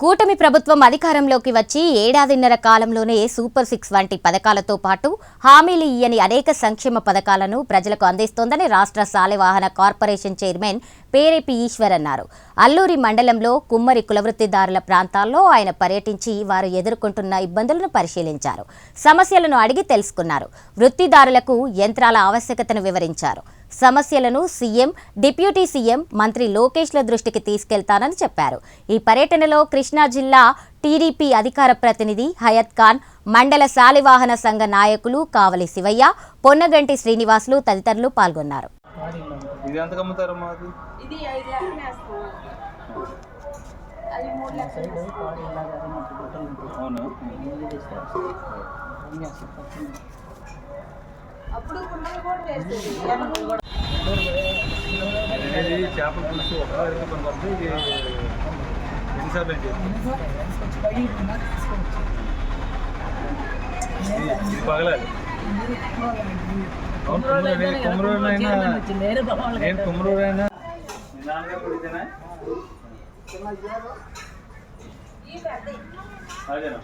కూటమి ప్రభుత్వం అధికారంలోకి వచ్చి ఏడాదిన్నర కాలంలోనే సూపర్ సిక్స్ వంటి పథకాలతో పాటు హామీలు ఇయ్యని అనేక సంక్షేమ పథకాలను ప్రజలకు అందిస్తోందని రాష్ట్ర సాలెవాహన కార్పొరేషన్ చైర్మన్ పేరేపి ఈశ్వర్ అన్నారు. అల్లూరి మండలంలో కుమ్మరి కులవృత్తిదారుల ప్రాంతాల్లో ఆయన పర్యటించి వారు ఎదుర్కొంటున్న ఇబ్బందులను పరిశీలించారు. సమస్యలను అడిగి తెలుసుకున్నారు. వృత్తిదారులకు యంత్రాల ఆవశ్యకతను వివరించారు. సమస్యలను సీఎం డిప్యూటీ సీఎం మంత్రి లోకేష్ల దృష్టికి తీసుకెళ్తానని చెప్పారు. ఈ పర్యటనలో కృష్ణా జిల్లా టీడీపీ అధికార ప్రతినిధి హయత్ ఖాన్ మండల శాలివాహన సంఘ నాయకులు కావలి శివయ్య పొన్నగంటి శ్రీనివాసులు తదితరులు పాల్గొన్నారు. అవును? అప్పుడు కుండలు కూడా ఇది చేపల పులుసు ఒక కొన్ని వద్ద ఇది ఎన్నిసార్లు ఇది- పగలాలి. అయినా నేను. అదేనా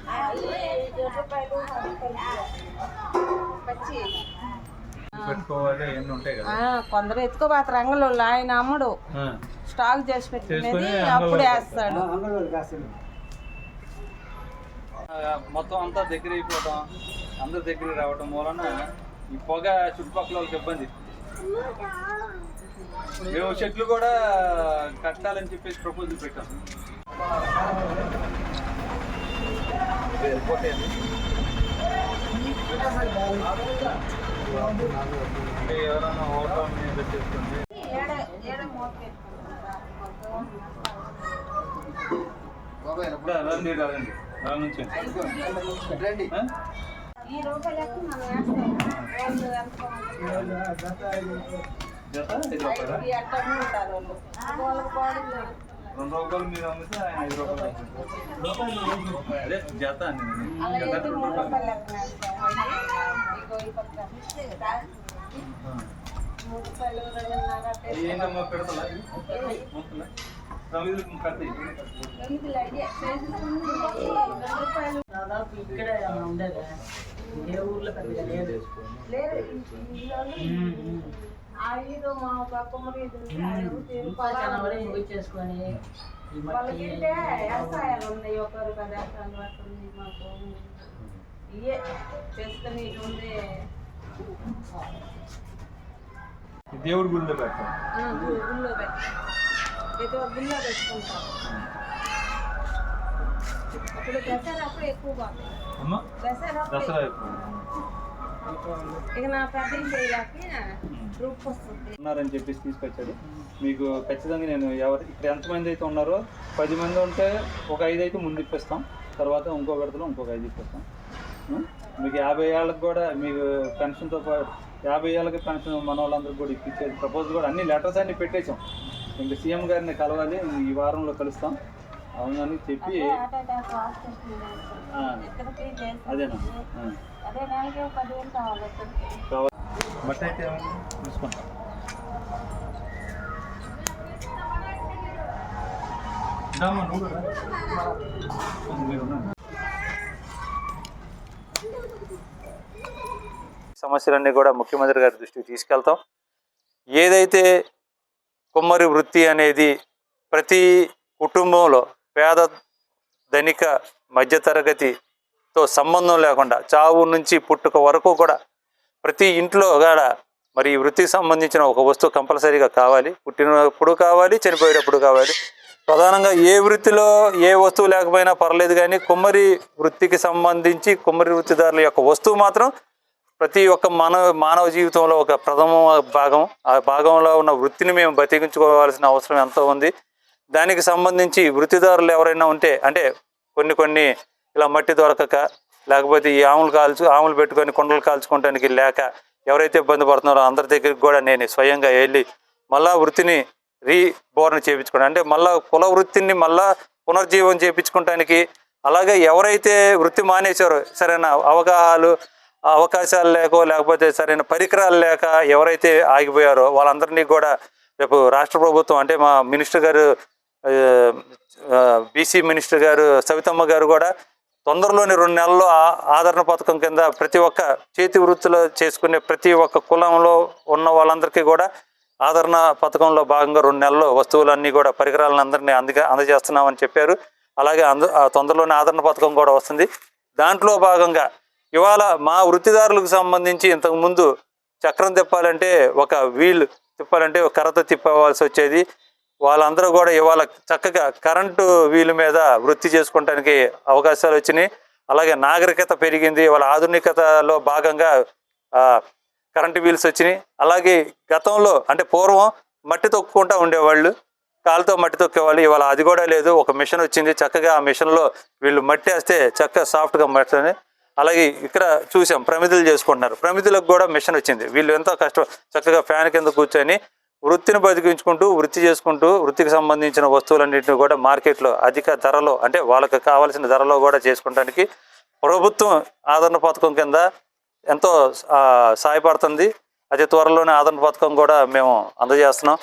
కొందరు ఎత్తుకోపోతారు అంగళ్ళు ఆయన అమ్మడు. స్టాక్ చేసి పెట్టుకునేది అప్పుడు వేస్తాడు. మొత్తం అంతా దగ్గర అయిపోతాం అందరి దగ్గర రావటం మూలన ఈ పొగ చుట్టుపక్కల వాళ్ళకి ఇబ్బంది. మేము చెట్లు కూడా కట్టాలని చెప్పేసి ప్రపోజల్ పెట్టాం. వెళ్ళిపోతాయండి. అంటే ఎవరైనా హోటల్ మీద ఇప్పుడు రండి రండి నుంచి ఆ? ఈ మనం రెండు రూపాయలు మీరు అమ్మితే ఆయన ఐదు రూపాయలు జత. అండి జత రెండు రూపాయలు. దాదాపు ఇక్కడే ఉండేది? ఏ ఊర్లో పెద్దగా లేదు. ఇల్లు మా ఇంకా జనవరి ముగించేసుకొని ఈ వాళ్ళకి మట్టి అంటే వ్యవసాయాలు ఉన్నాయి ఒకరు అట్లా ఉంది మాకు ఇయే. చేసుకుని ఇటు ఉంది దేవుడి పెడతాం గుళ్ళో పెట్టుకుంటాం. అప్పుడు దసరా అప్పుడు ఎక్కువ దసరా దసరా ఇక నా ఉన్నారని చెప్పేసి తీసుకొచ్చాడు. మీకు ఖచ్చితంగా నేను ఎవరు ఇక్కడ ఎంతమంది అయితే ఉన్నారో పది మంది ఉంటే ఒక ఐదు అయితే ముందు ఇప్పిస్తాం. తర్వాత ఇంకో విడతలో ఇంకొక ఐదు ఇప్పిస్తాం? మీకు యాభై ఏళ్ళకి కూడా మీకు పెన్షన్తో పాటు యాభై ఏళ్ళకి పెన్షన్ మన వాళ్ళందరికీ కూడా ఇప్పించేది ప్రపోజ్ కూడా అన్ని లెటర్స్ అన్ని పెట్టేసాం ఇంకా సీఎం గారిని కలవాలి ఈ వారంలో కలుస్తాం. అవునని చెప్పి అదేనా? బట్ అయితే? చూసుకుంటాం. మీరు సమస్యలన్నీ కూడా ముఖ్యమంత్రి గారి దృష్టికి తీసుకెళ్తాం. ఏదైతే కుమ్మరి వృత్తి అనేది ప్రతి కుటుంబంలో పేద ధనిక మధ్యతరగతితో సంబంధం లేకుండా చావు నుంచి పుట్టుక వరకు కూడా ప్రతి ఇంట్లో కూడా మరి ఈ వృత్తికి సంబంధించిన ఒక వస్తువు కంపల్సరీగా కావాలి. పుట్టినప్పుడు కావాలి చనిపోయేటప్పుడు కావాలి. ప్రధానంగా ఏ వృత్తిలో ఏ వస్తువు లేకపోయినా పర్లేదు కానీ కుమ్మరి వృత్తికి సంబంధించి కుమ్మరి వృత్తిదారుల యొక్క వస్తువు మాత్రం ప్రతి ఒక్క మానవ మానవ జీవితంలో ఒక ప్రథమ భాగం ఆ భాగంలో ఉన్న వృత్తిని మేము బతికించుకోవాల్సిన అవసరం ఎంతో ఉంది. దానికి సంబంధించి వృత్తిదారులు ఎవరైనా ఉంటే అంటే కొన్ని కొన్ని ఇలా మట్టి దొరకక లేకపోతే ఈ ఆములు కాల్చు ఆములు పెట్టుకొని కుండలు కాల్చుకోవడానికి లేక ఎవరైతే ఇబ్బంది పడుతున్నారో అందరి దగ్గరికి కూడా నేను స్వయంగా వెళ్ళి మళ్ళా వృత్తిని రీబోర్న్ చేయించుకోవడం అంటే మళ్ళా కుల వృత్తిని మళ్ళా పునర్జీవం చేయించుకోవటానికి అలాగే ఎవరైతే వృత్తి మానేశారో సరైన అవగాహాలు అవకాశాలు లేకో లేకపోతే సరైన పరికరాలు లేక ఎవరైతే ఆగిపోయారో వాళ్ళందరినీ కూడా రేపు రాష్ట్ర ప్రభుత్వం అంటే మా మినిస్టర్ గారు బీసీ మినిస్టర్ గారు సవితమ్మ గారు కూడా తొందరలోని రెండు నెలల్లో ఆ- ఆదరణ పథకం కింద ప్రతి ఒక్క చేతి వృత్తిలో చేసుకునే ప్రతి ఒక్క కులంలో ఉన్న వాళ్ళందరికీ కూడా ఆదరణ పథకంలో భాగంగా రెండు నెలల్లో వస్తువులన్నీ కూడా పరికరాలను అందరినీ అందుకే అందజేస్తున్నామని చెప్పారు. అలాగే అంద ఆ తొందరలోనే ఆదరణ పథకం కూడా వస్తుంది. దాంట్లో భాగంగా ఇవాళ మా వృత్తిదారులకు సంబంధించి ఇంతకుముందు చక్రం తిప్పాలంటే ఒక వీల్ తిప్పాలంటే ఒక కర్రతో తిప్పవలసి వచ్చేది. వాళ్ళందరూ కూడా ఇవాళ చక్కగా కరెంటు వీలు మీద వృత్తి చేసుకోవడానికి అవకాశాలు వచ్చినాయి. అలాగే నాగరికత పెరిగింది. వాళ్ళ ఆధునికతలో భాగంగా కరెంటు వీల్స్ వచ్చినాయి. అలాగే గతంలో అంటే పూర్వం మట్టి తొక్కుకుంటా ఉండేవాళ్ళు. కాలుతో మట్టి తొక్కేవాళ్ళు. ఇవాళ అది కూడా లేదు. ఒక మిషన్ వచ్చింది. చక్కగా ఆ మిషన్లో వీళ్ళు మట్టి వేస్తే చక్కగా సాఫ్ట్గా మట్టి అలాగే ఇక్కడ చూసాం ప్రమిదలు చేసుకుంటున్నారు. ప్రమితులకు కూడా మిషన్ వచ్చింది. వీళ్ళు ఎంతో కష్టం చక్కగా ఫ్యాన్ కింద కూర్చొని వృత్తిని బతికించుకుంటూ వృత్తి చేసుకుంటూ వృత్తికి సంబంధించిన వస్తువులన్నింటినీ కూడా మార్కెట్లో అధిక ధరలో అంటే వాళ్ళకి కావాల్సిన ధరలో కూడా చేసుకోవడానికి ప్రభుత్వం ఆదరణ పథకం కింద ఎంతో సహాయపడుతుంది అతి త్వరలోనే ఆదరణ పథకం కూడా మేము అందజేస్తున్నాం.